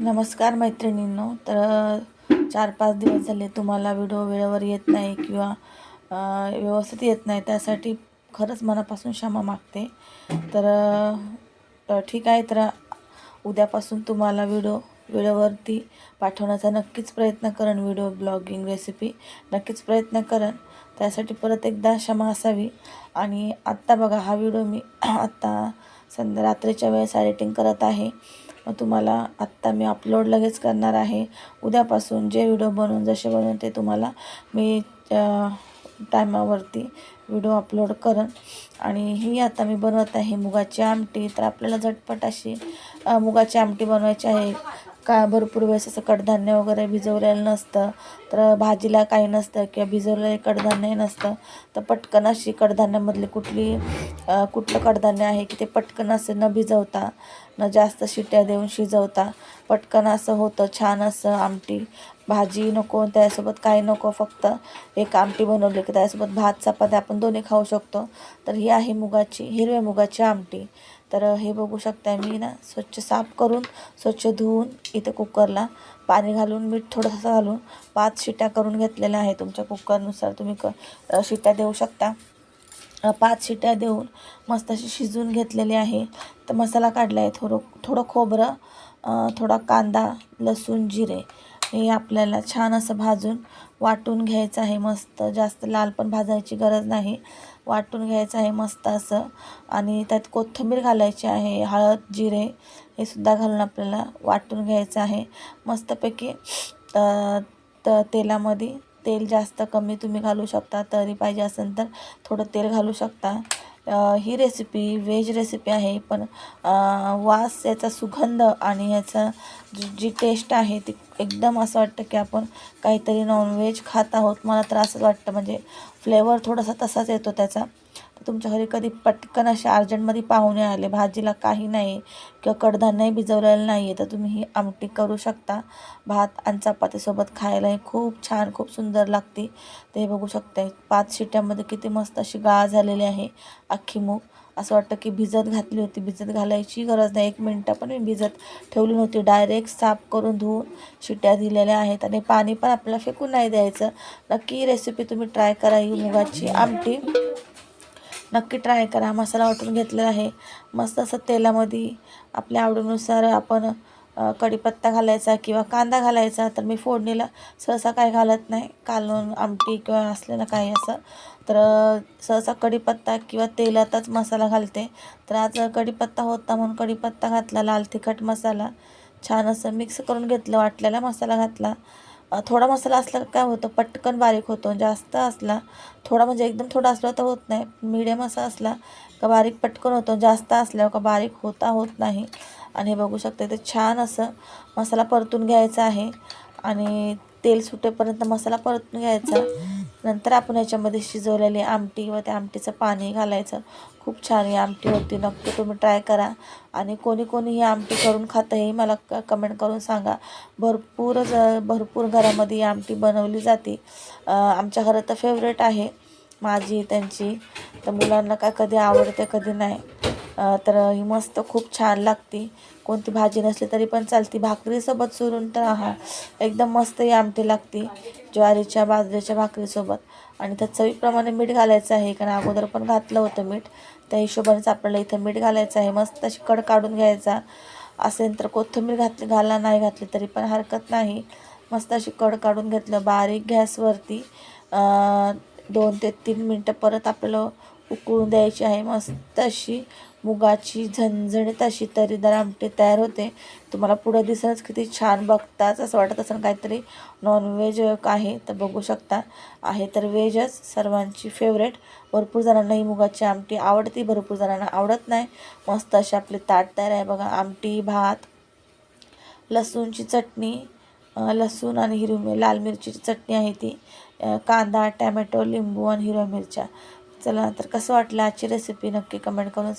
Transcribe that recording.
नमस्कार मैत्रिणींनो. तर चार पाच दिवस झाले तुम्हाला व्हिडिओ वेळेवर येत नाही किंवा व्यवस्थित येत नाही त्यासाठी खरंच मनापासून क्षमा मागते. तर ठीक आहे. तर उद्यापासून तुम्हाला व्हिडिओ वेळेवरती पाठवण्याचा नक्कीच प्रयत्न करेन व्हिडिओ ब्लॉगिंग रेसिपी नक्कीच प्रयत्न करेन. त्यासाठी परत एकदा क्षमा असावी. आणि आत्ता बघा हा व्हिडिओ मी आत्ता संध्या रात्रीच्या वेळेस एडिटिंग करत आहे. मग तुम्हाला आत्ता मी अपलोड लगेच करणार आहे. उद्यापासून जे व्हिडिओ बनवून जसे बनवून ते तुम्हाला मी टायमावरती व्हिडिओ अपलोड करेन. आणि ही आता मी बनवत आहे मुगाची आमटी. तर आपल्याला झटपट अशी मुगाची आमटी बनवायची आहे. का भरपूर वेळेस असं कडधान्य वगैरे भिजवलेलं नसतं. तर भाजीला काही नसतं किंवा भिजवलेलं कडधान्यही नसतं. तर पटकन अशी कडधान्यामधली कुठली कुठलं कडधान्य आहे की ते पटकन असं न भिजवता न जास्त शिट्या देऊन शिजवता पटकन असं होतं. छान असं आमटी भाजी नको त्यासोबत काही नको फक्त एक आमटी बनवली की त्यासोबत भात चपाती आपण दोन्ही खाऊ शकतो. तर ही आहे मुगाची हिरव्या मुगाची आमटी. तर हे बघू शकताय मी ना स्वच्छ साफ करून स्वच्छ धुवून इथं कुकरला पाणी घालून मीठ थोडंसं घालून पाच शिट्या करून घेतलेल्या आहे तुमच्या कुकरनुसार. तुम्ही क शिट्या देऊ शकता. पाच शिट्या देऊन मस्त अशी शिजून घेतलेली आहे. तर मसाला काढला आहे थोडं थोडं खोबरं थोडा कांदा लसूण जिरे हे आपल्याला छान असं भाजून वाटून घ्यायचं आहे मस्त. जास्त लाल पण भाजायची गरज नाही. वाटून घ्यायचं आहे मस्त असं. आणि त्यात कोथिंबीर घालायची आहे हळद जिरे हे सुद्धा घालून आपल्याला वाटून घ्यायचं आहे. मस्तपैकी त तेलामध्ये तेल जास्त कमी तुम्ही घालू शकता. तरी पाहिजे असेल तर थोडं तेल घालू शकता. ही रेसिपी व्हेज रेसिपी आहे पण वास याचा सुगंध आणि याचा जी जी टेस्ट आहे ती एकदम असं वाटतं की आपण काहीतरी नॉनव्हेज खात आहोत. मला तर असंच वाटतं म्हणजे फ्लेवर थोडासा तसाच येतो त्याचा. तर तुमच्या घरी कधी पटकन असे अर्जंटमध्ये पाहुणे आले भाजीला काही नाही किंवा कडधान्यही भिजवलेलं नाही आहे तर तुम्ही ही आमटी करू शकता. भात आणि चपातीसोबत खायलाही खूप छान खूप सुंदर लागते. ते बघू शकते पाच शिट्यामध्ये किती मस्त अशी गाळ झालेली आहे अख्खी मूग. असं वाटतं की भिजत घातली होती. भिजत घालायची गरज नाही. एक मिनटं पण मी भिजत ठेवली नव्हती. डायरेक्ट साफ करून धुवून शिट्या दिलेल्या आहेत आणि पाणी पण आपल्याला फेकून नाही द्यायचं. नक्की रेसिपी तुम्ही ट्राय करा ही मुगाची आमटी. नक्की ट्राय करा. मसाला वाटून घेतलेला आहे. मस्त असं तेलामध्ये आपल्या आवडीनुसार आपण कढीपत्ता घालायचा किंवा कांदा घालायचा तर मी फोडणीला सहसा काय घालत नाही. कालून आमटी किंवा असलेलं काही असं. तर सहसा कढीपत्ता किंवा तेलातच मसाला घालते. तर आज कढीपत्ता होता म्हणून कढीपत्ता घातला लाल तिखट मसाला. छान असं मिक्स करून घेतलं वाटलेला मसाला घातला. थोडा मसाला असला काय होतं? पटकन बारीक होतो. जास्त असला थोडा म्हणजे एकदम थोडा असला तर होत नाही. मीडियम असा असला का बारीक पटकन होतो. जास्त असल्यावर का बारीक होता होत नाही. आणि हे बघू शकता ते छान असं मसाला परतून घ्यायचा आहे. आणि तेल सुटेपर्यंत मसाला परतून घ्यायचा. नंतर आपण याच्यामध्ये शिजवलेली आमटी व त्या आमटीचं पाणी घालायचं. खूप छान ही आमटी होती. नक्की तुम्ही ट्राय करा. आणि कोणी कोणी ही आमटी करून खातं हे मला क कमेंट करून सांगा. भरपूर ज भरपूर घरामध्ये ही आमटी बनवली जाते. आमच्या घरात तर फेवरेट आहे. माझी त्यांची. तर मुलांना काय कधी आवडते कधी नाही. तर ही मस्त खूप छान लागते. कोणती भाजी नसली तरी पण चालती. भाकरीसोबत चुरून तर हा एकदम मस्त ही आमटी लागते. ज्वारीच्या बाजरीच्या भाकरीसोबत. आणि त्यात चवीप्रमाणे मीठ घालायचं आहे. कारण अगोदर पण घातलं होतं मीठ. त्या हिशोबानेच आपल्याला इथं मीठ घालायचं आहे. मस्त अशी कड काढून घ्यायचा. असेल तर कोथिंबीर घातली घाला नाही घातली तरी पण हरकत नाही. मस्त अशी कड काढून घेतलं. बारीक गॅसवरती दोन ते तीन मिनटं परत आपलं उकळून द्यायची आहे. मस्त अशी मुगाची झणझणीत अशी तरीदार आमटी तयार होते. तुम्हाला पुढं दिसणंच किती छान बघताच असं वाटत असेल काहीतरी नॉनव्हेज आहे तर बघू शकता. आहे तर व्हेजच सर्वांची फेवरेट भरपूर जणांना ही मुगाची आमटी आवडते भरपूर जणांना आवडत नाही. मस्त अशी आपली ताट तयार आहे बघा. आमटी भात लसूणची चटणी लसूण आणि हिरवी लाल मिरचीची चटणी आहे ती. कांदा टॅमॅटो लिंबू आणि हिरव्या मिरच्या. चला तर कसं वाटलं आजची रेसिपी नक्की कमेंट करून